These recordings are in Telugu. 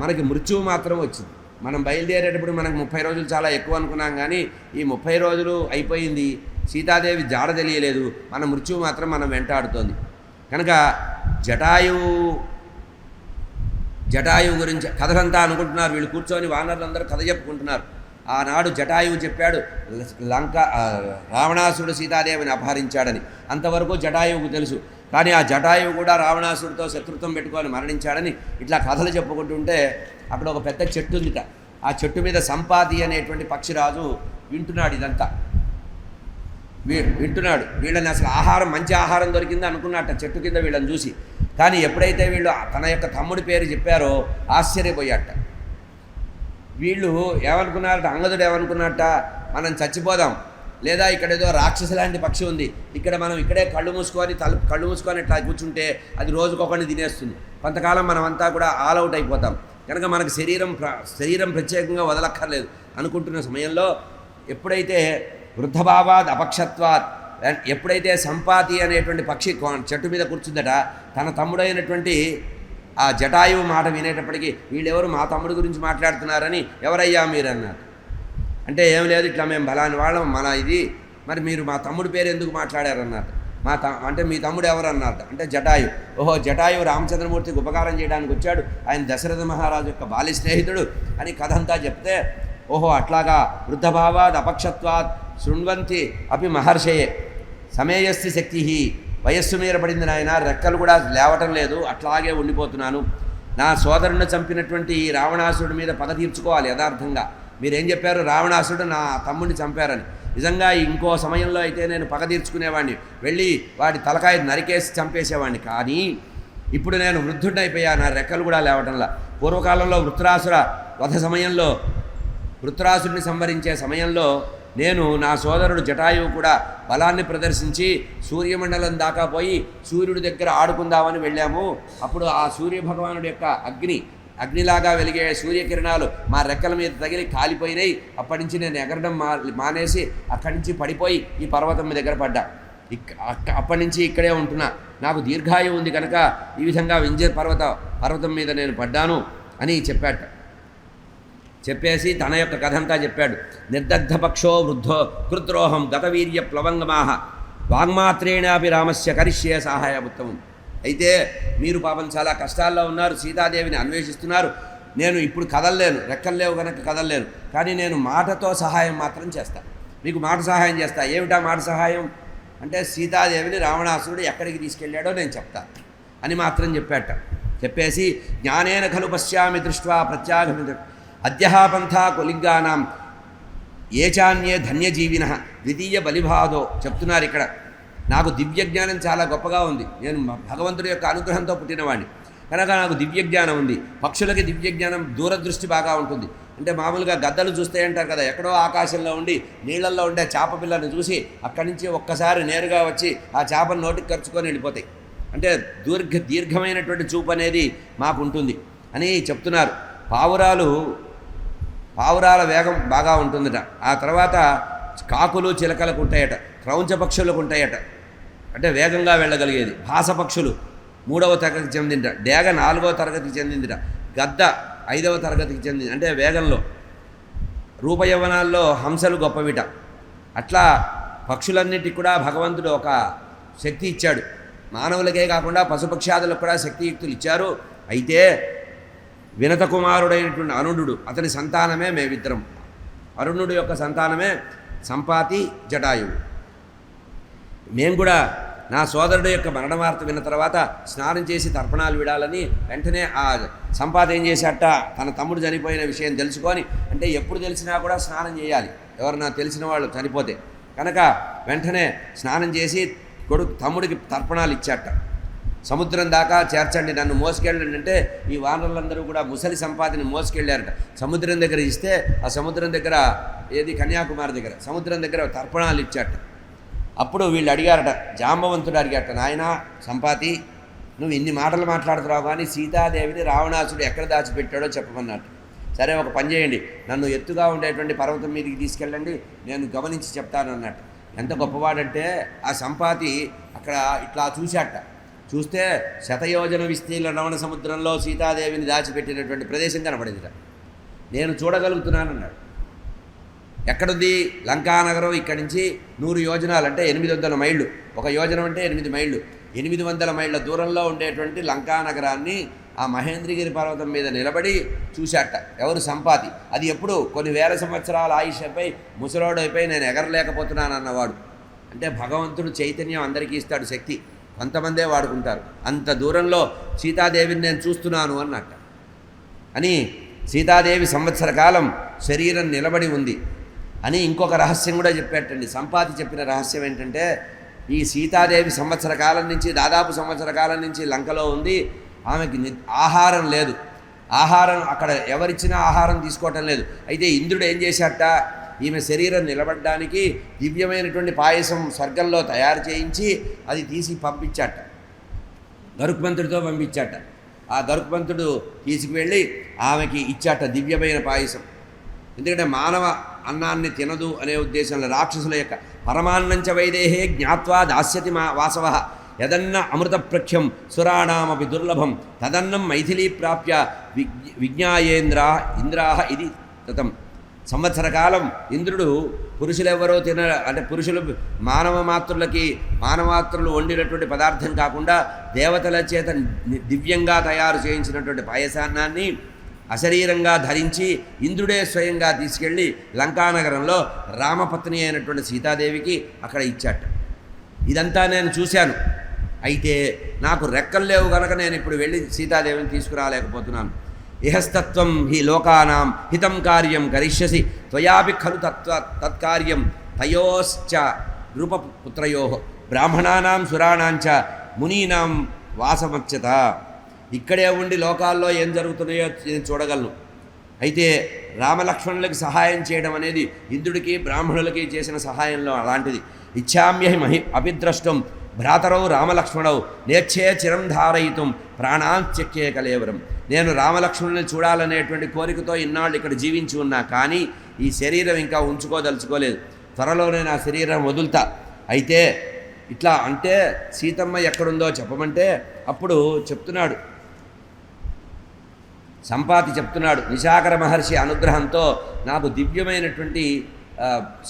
మనకి మృత్యువు మాత్రం వచ్చింది. మనం బయలుదేరేటప్పుడు మనకు ముప్పై రోజులు చాలా ఎక్కువ అనుకున్నాం కానీ ఈ ముప్పై రోజులు అయిపోయింది. సీతాదేవి జాడ తెలియలేదు. మన మృత్యువు మాత్రం మనం వెంటాడుతోంది. కనుక జటాయువు జటాయువు గురించి కథలంతా అనుకుంటున్నారు. వీళ్ళు కూర్చొని వానరులందరూ కథ చెప్పుకుంటున్నారు. ఆనాడు జటాయువు చెప్పాడు లంక రావణాసుడు సీతాదేవిని అపహరించాడని. అంతవరకు జటాయువుకు తెలుసు. కానీ ఆ జటాయువు కూడా రావణాసుడితో శత్రుత్వం పెట్టుకొని మరణించాడని ఇట్లా కథలు చెప్పుకుంటుంటే అక్కడ ఒక పెద్ద చెట్టు ఉందిట. ఆ చెట్టు మీద సంపాతి అనేటువంటి పక్షిరాజు వింటున్నాడు ఇదంతా. వీడు వింటున్నాడు. వీళ్ళని అసలు ఆహారం మంచి ఆహారం దొరికింది అనుకున్నట్ట చెట్టు కింద వీళ్ళని చూసి. కానీ ఎప్పుడైతే వీళ్ళు తన యొక్క తమ్ముడి పేరు చెప్పారో ఆశ్చర్యపోయాట వీళ్ళు ఏమనుకున్నారట? అంగదుడు ఏమనుకున్నట్ట మనం చచ్చిపోదాం. లేదా ఇక్కడ ఏదో రాక్షసు లాంటి పక్షి ఉంది. ఇక్కడ మనం ఇక్కడే కళ్ళు మూసుకొని తల కళ్ళు మూసుకొని ఇట్లా కూర్చుంటే అది రోజుకొకటి తినేస్తుంది. కొంతకాలం మనమంతా కూడా ఆల్ అవుట్ అయిపోతాం. కనుక మనకు శరీరం ప్ర- శరీరం ప్రత్యేకంగా వదలక్కర్లేదు. అనుకుంటున్న సమయంలో ఎప్పుడైతే వృద్ధభావాద్ అపక్షత్వాత్ ఎప్పుడైతే సంపాతి అనేటువంటి పక్షి చెట్టు మీద కూర్చుందట తన తమ్ముడైనటువంటి ఆ జటాయువు మాట వినేటప్పటికీ వీళ్ళెవరు మా తమ్ముడి గురించి మాట్లాడుతున్నారని ఎవరయ్యా మీరు అన్నారు అంటే ఏం లేదు ఇట్లా మేము బలాని వాళ్ళం మన ఇది. మరి మీరు మా తమ్ముడు పేరు ఎందుకు మాట్లాడారన్నారు? మా త అంటే మీ తమ్ముడు ఎవరు అన్నారు అంటే జటాయు. ఓహో జటాయు రామచంద్రమూర్తికి ఉపకారం చేయడానికి వచ్చాడు. ఆయన దశరథ మహారాజు యొక్క బాలి స్నేహితుడు అని కథ అంతా చెప్తే ఓహో అట్లాగా వృద్ధభావాద్ అపక్షత్వాత్ శృణ్వంతి అపి మహర్షయే. సమేయస్థి శక్తి వయస్సు మీద పడింది నాయన రెక్కలు కూడా లేవటం లేదు అట్లాగే ఉండిపోతున్నాను. నా సోదరుని చంపినటువంటి ఈ రావణాసురుడి మీద పగ తీర్చుకోవాలి యథార్థంగా. మీరేం చెప్పారు? రావణాసుడు నా తమ్ముడిని చంపారని. నిజంగా ఇంకో సమయంలో అయితే నేను పగ తీర్చుకునేవాడిని వెళ్ళి వాడి తలకాయ నరికేసి చంపేసేవాడిని కానీ ఇప్పుడు నేను వృద్ధుడిని నా రెక్కలు కూడా లేవటంలా. పూర్వకాలంలో వృత్రాసుర వధ సమయంలో వృత్రాసుడిని సంవరించే సమయంలో నేను నా సోదరుడు జటాయువు కూడా బలాన్ని ప్రదర్శించి సూర్యమండలం దాకా పోయి సూర్యుడి దగ్గర ఆడుకుందామని వెళ్ళాము. అప్పుడు ఆ సూర్యభగవానుడి యొక్క అగ్ని అగ్నిలాగా వెలిగే సూర్యకిరణాలు మా రెక్కల మీద తగిలి కాలిపోయినాయి. అప్పటి నుంచి నేను ఎగరడం మా మానేసి అక్కడి నుంచి పడిపోయి ఈ పర్వతం మీ దగ్గర పడ్డా. ఇక్క అక్క- అప్పటి నుంచి ఇక్కడే ఉంటున్నా. నాకు దీర్ఘాయువు ఉంది కనుక ఈ విధంగా వింజర్ పర్వత పర్వతం మీద నేను పడ్డాను అని చెప్పాట. చెప్పేసి తన యొక్క కథంతా చెప్పాడు. నిర్దగ్ధపక్షో వృద్ధో కృద్రోహం గతవీర్య ప్లవంగమాహ. వాంగ్మాత్రేణాపి రామస్య కరిష్యే సహాయ ఉత్తమం అయితే మీరు పాపం చాలా కష్టాల్లో ఉన్నారు సీతాదేవిని అన్వేషిస్తున్నారు. నేను ఇప్పుడు కదలలేను రెక్కల్లేవు కనుక కదలలేను. కానీ నేను మాటతో సహాయం మాత్రం చేస్తాను మీకు మాట సహాయం చేస్తా. ఏమిటా మాట సహాయం? అంటే సీతాదేవిని రావణాసురుడు ఎక్కడికి తీసుకెళ్ళాడో నేను చెప్తా. అని మాత్రం చెప్పాట. చెప్పేసి జ్ఞానేన ఖలు పశ్యామి దృష్ట్వా ప్రత్యాగమి అద్యహాపంథా కులింగానాం ఏచాన్యే ధన్యజీవిన. ద్వితీయ బలిభాదో. చెప్తున్నారు ఇక్కడ. నాకు దివ్య జ్ఞానం చాలా గొప్పగా ఉంది. నేను భగవంతుడి యొక్క అనుగ్రహంతో పుట్టినవాడిని కనుక నాకు దివ్య జ్ఞానం ఉంది. పక్షులకి దివ్య జ్ఞానం దూరదృష్టి బాగా ఉంటుంది. అంటే మామూలుగా గద్దలు చూస్తే అంటారు కదా ఎక్కడో ఆకాశంలో ఉండి నీళ్ళల్లో ఉండే చేప పిల్లని చూసి అక్కడి నుంచి ఒక్కసారి నేరుగా వచ్చి ఆ చేపను నోటికి ఖర్చుకొని వెళ్ళిపోతాయి. అంటే దీర్ఘ దీర్ఘమైనటువంటి చూపు అనేది మాకు ఉంటుంది అని చెప్తున్నారు. పావురాలు పావురాల వేగం బాగా ఉంటుందట. ఆ తర్వాత కాకులు చిలకలకు ఉంటాయట. క్రౌంచ పక్షులకు ఉంటాయట. అంటే వేగంగా వెళ్ళగలిగేది. భాస పక్షులు మూడవ తరగతికి చెందింట డేగ నాలుగవ తరగతికి చెందిందిట గద్ద ఐదవ తరగతికి చెందింది అంటే వేగంలో. రూపయవనాల్లో హంసలు గొప్పవిట. అట్లా పక్షులన్నిటికి కూడా భగవంతుడు ఒక శక్తి ఇచ్చాడు. మానవులకే కాకుండా పశుపక్షాదులకు కూడా శక్తియుక్తులు ఇచ్చారు. అయితే వినత కుమారుడైనటువంటి అరుణుడు అతని సంతానమే మేమిద్దరం. అరుణుడు యొక్క సంతానమే సంపాతి జటాయువు. మేము కూడా నా సోదరుడు యొక్క మరణ వార్త విన్న తర్వాత స్నానం చేసి తర్పణాలు విడాలని వెంటనే ఆ సంపాద ఏం చేశాట తన తమ్ముడు చనిపోయిన విషయం తెలుసుకొని అంటే ఎప్పుడు తెలిసినా కూడా స్నానం చేయాలి. ఎవరన్నా తెలిసిన వాళ్ళు చనిపోతే. కనుక వెంటనే స్నానం చేసి కొడుకు తమ్ముడికి తర్పణాలు ఇచ్చాట సముద్రం దాకా చేర్చండి నన్ను మోసుకెళ్ళండి అంటే ఈ వానరులందరూ కూడా ముసలి సంపాదిని మోసుకెళ్ళారట. సముద్రం దగ్గర ఇస్తే ఆ సముద్రం దగ్గర ఏది కన్యాకుమారి దగ్గర సముద్రం దగ్గర తర్పణాలు ఇచ్చాట అప్పుడు వీళ్ళు అడిగారట జాంబవంతుడు అడిగారట నాయన సంపాతి నువ్వు ఇన్ని మాటలు మాట్లాడుతున్నావు కానీ సీతాదేవిని రావణాసుడు ఎక్కడ దాచిపెట్టాడో చెప్పమన్నట్టు సరే ఒక పని చేయండి. నన్ను ఎత్తుగా ఉండేటువంటి పర్వతం మీదకి తీసుకెళ్ళండి నేను గమనించి చెప్తాను అన్నట్టు ఎంత గొప్పవాడంటే ఆ సంపాతి అక్కడ ఇట్లా చూశాట. చూస్తే శతయోజన విస్తీర్ణ రమణ సముద్రంలో సీతాదేవిని దాచిపెట్టినటువంటి ప్రదేశం కనపడిందిట. నేను చూడగలుగుతున్నానన్నాడు ఎక్కడుంది? లంకానగరం ఇక్కడి నుంచి నూరు యోజనాలు అంటే ఎనిమిది వందల మైళ్ళు. ఒక యోజనం అంటే ఎనిమిది మైళ్ళు. ఎనిమిది వందల మైళ్ళ దూరంలో ఉండేటువంటి లంకానగరాన్ని ఆ మహేంద్రగిరి పర్వతం మీద నిలబడి చూశాట ఎవరు సంపాతి అది ఎప్పుడు? కొన్ని వేల సంవత్సరాల ఆయుష్పై ముసలోడైపోయి నేను ఎగరలేకపోతున్నాను అన్నవాడు అంటే భగవంతుడు చైతన్యం అందరికీ ఇస్తాడు శక్తి. కొంతమందే వాడుకుంటారు. అంత దూరంలో సీతాదేవిని నేను చూస్తున్నాను అన్నట్ట. అని సీతాదేవి సంవత్సర కాలం శరీరం నిలబడి ఉంది. అని ఇంకొక రహస్యం కూడా చెప్పేటండి. సంపాతి చెప్పిన రహస్యం ఏంటంటే ఈ సీతాదేవి సంవత్సర కాలం నుంచి దాదాపు సంవత్సర కాలం నుంచి లంకలో ఉంది. ఆమెకి ఆహారం లేదు. ఆహారం అక్కడ ఎవరిచ్చినా ఆహారం తీసుకోవటం లేదు. అయితే ఇంద్రుడు ఏం చేశాట ఈమె శరీరం నిలబడడానికి దివ్యమైనటువంటి పాయసం స్వర్గంలో తయారు చేయించి అది తీసి పంపించాట. గరుక్మంతుడితో పంపించాట. ఆ గరుక్మంతుడు తీసుకువెళ్ళి ఆమెకి ఇచ్చాట దివ్యమైన పాయసం. ఎందుకంటే మానవ అన్నాన్ని తినదు అనే ఉద్దేశంలో రాక్షసుల యొక్క పరమాన్నంచ వైదేహే జ్ఞాత్వా దాస్యతి మా వాసవ. యదన్న అమృతప్రఖ్యం సురాణామపి దుర్లభం తదన్నం మైథిలీ ప్రాప్య విజ్ఞ విజ్ఞాయేంద్ర ఇంద్రాహ ఇది తతం. సంవత్సర కాలం ఇంద్రుడు పురుషులెవరో తిన అంటే పురుషులు మానవ మాతృలకి మానవాత్రులు వండినటువంటి పదార్థం కాకుండా దేవతల చేత దివ్యంగా తయారు చేయించినటువంటి పాయసాన్నాన్ని అశరీరంగా ధరించి ఇంద్రుడే స్వయంగా తీసుకెళ్ళి లంకానగరంలో రామపత్ని అయినటువంటి సీతాదేవికి అక్కడ ఇచ్చాట. ఇదంతా నేను చూశాను. అయితే నాకు రెక్కలు లేవు గనక నేను ఇప్పుడు వెళ్ళి సీతాదేవిని తీసుకురాలేకపోతున్నాను. ఇహస్తత్వం హి లోకానాం హితం కార్యం కరిష్యసి త్వయాపి ఖలు తత్వ తత్కార్యం తయోశ్చ రూపపుత్రయో బ్రాహ్మణానాం సురాణాంచ మునీనాం వాసమచ్చత ఇక్కడే ఉండి లోకాల్లో ఏం జరుగుతున్నాయో నేను చూడగలను. అయితే రామలక్ష్మణులకి సహాయం చేయడం అనేది ఇంద్రుడికి బ్రాహ్మణులకి చేసిన సహాయంలో అలాంటిది. ఇచ్చామ్యహి మహి అభిద్రష్టం భ్రాతరౌ రామలక్ష్మణవు నేర్చే చిరం ధారయితం ప్రాణాంత్యక్యే కలేవరం. నేను రామలక్ష్మణుని చూడాలనేటువంటి కోరికతో ఇన్నాళ్ళు ఇక్కడ జీవించి ఉన్నా కానీ ఈ శరీరం ఇంకా ఉంచుకోదలుచుకోలేదు. త్వరలోనే నా శరీరం వదులుతా. అయితే ఇట్లా అంటే సీతమ్మ ఎక్కడుందో చెప్పమంటే అప్పుడు చెప్తున్నాడు. సంపాతి చెప్తున్నాడు. నిశాకర మహర్షి అనుగ్రహంతో నాకు దివ్యమైనటువంటి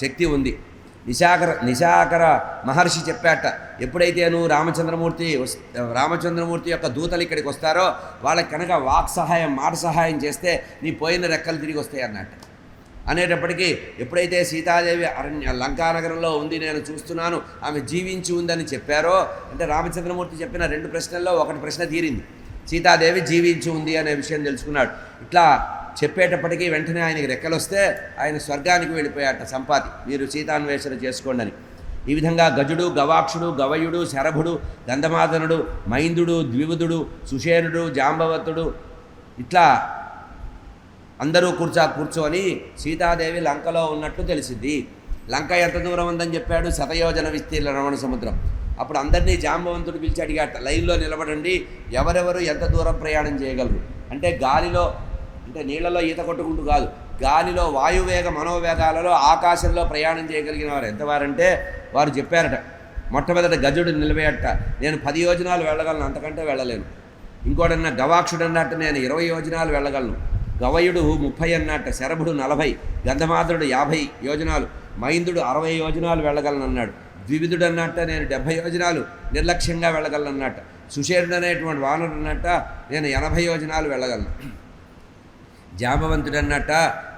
శక్తి ఉంది. నిశాకర నిశాకర మహర్షి చెప్పాట ఎప్పుడైతే నువ్వు రామచంద్రమూర్తి వస్- రామచంద్రమూర్తి యొక్క దూతలు ఇక్కడికి వస్తారో వాళ్ళకి కనుక వాక్ సహాయం మాట సహాయం చేస్తే నీ పోయిన రెక్కలు తిరిగి వస్తాయి అన్నట్టు. అనేటప్పటికీ ఎప్పుడైతే సీతాదేవి అరణ్య లంకానగరంలో ఉంది నేను చూస్తున్నాను ఆమె జీవించి ఉందని చెప్పారో అంటే రామచంద్రమూర్తి చెప్పిన రెండు ప్రశ్నల్లో ఒకటి ప్రశ్న తీరింది. సీతాదేవి జీవించి ఉంది అనే విషయం తెలుసుకున్నాడు. ఇట్లా చెప్పేటప్పటికీ వెంటనే ఆయనకి రెక్కలు వస్తే ఆయన స్వర్గానికి వెళ్ళిపోయాట సంపాతి. మీరు సీతాన్వేషణ చేసుకోండి అని. ఈ విధంగా గజుడు గవాక్షుడు గవయుడు శరభుడు గంధమాదనుడు మైందుడు ద్వివుదుడు సుషేనుడు జాంబవతుడు ఇట్లా అందరూ కూర్చా కూర్చొని సీతాదేవి లంకలో ఉన్నట్లు తెలిసింది. లంక ఎంత దూరం ఉందని చెప్పాడు? శతయోజన విస్తీర్ణ రమణ సముద్రం. అప్పుడు అందరినీ జాంబవంతుడు పిలిచి అడిగాట లైన్లో నిలబడండి ఎవరెవరు ఎంత దూరం ప్రయాణం చేయగలరు? అంటే గాలిలో అంటే నీళ్ళలో ఈత కొట్టుకుంటూ కాదు గాలిలో వాయువేగ మనోవేగాలలో ఆకాశంలో ప్రయాణం చేయగలిగిన వారు ఎంతవారంటే వారు చెప్పారట మొట్టమొదట గజుడు నిలబేయట నేను పది యోజనాలు వెళ్ళగలను అంతకంటే వెళ్ళలేను. ఇంకోటన్నా గవాక్షుడు అన్నట్టు నేను ఇరవై యోజనాలు వెళ్ళగలను. గవయుడు ముప్పై అన్నట్ట శరభుడు నలభై గంధమాధుడు యాభై యోజనాలు మైందుడు అరవై యోజనాలు వెళ్ళగలను అన్నాడు ద్వివిధుడు అన్నట్ట నేను డెబ్భై యోజనాలు నిర్లక్ష్యంగా వెళ్ళగలనన్నట్ట. సుషేరుడు అనేటువంటి వానరుడు అన్నట్ట నేను ఎనభై యోజనాలు వెళ్ళగలను. జామవంతుడు అన్నట్ట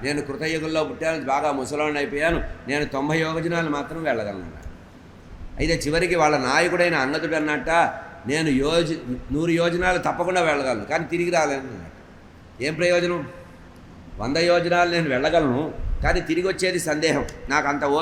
నేను కృతయుగంలో పుట్టాను బాగా ముసలాన్ని అయిపోయాను నేను తొంభై యోజనాలు మాత్రం వెళ్ళగలను. అయితే చివరికి వాళ్ళ నాయకుడైన అంగదుడు అన్నట్ట నేను యోజ నూరు యోజనాలు తప్పకుండా వెళ్ళగలను కానీ తిరిగి రాలేను ఏం ప్రయోజనం? వంద యోజనాలు నేను వెళ్ళగలను కానీ తిరిగి వచ్చేది సందేహం. నాకు అంత ఓ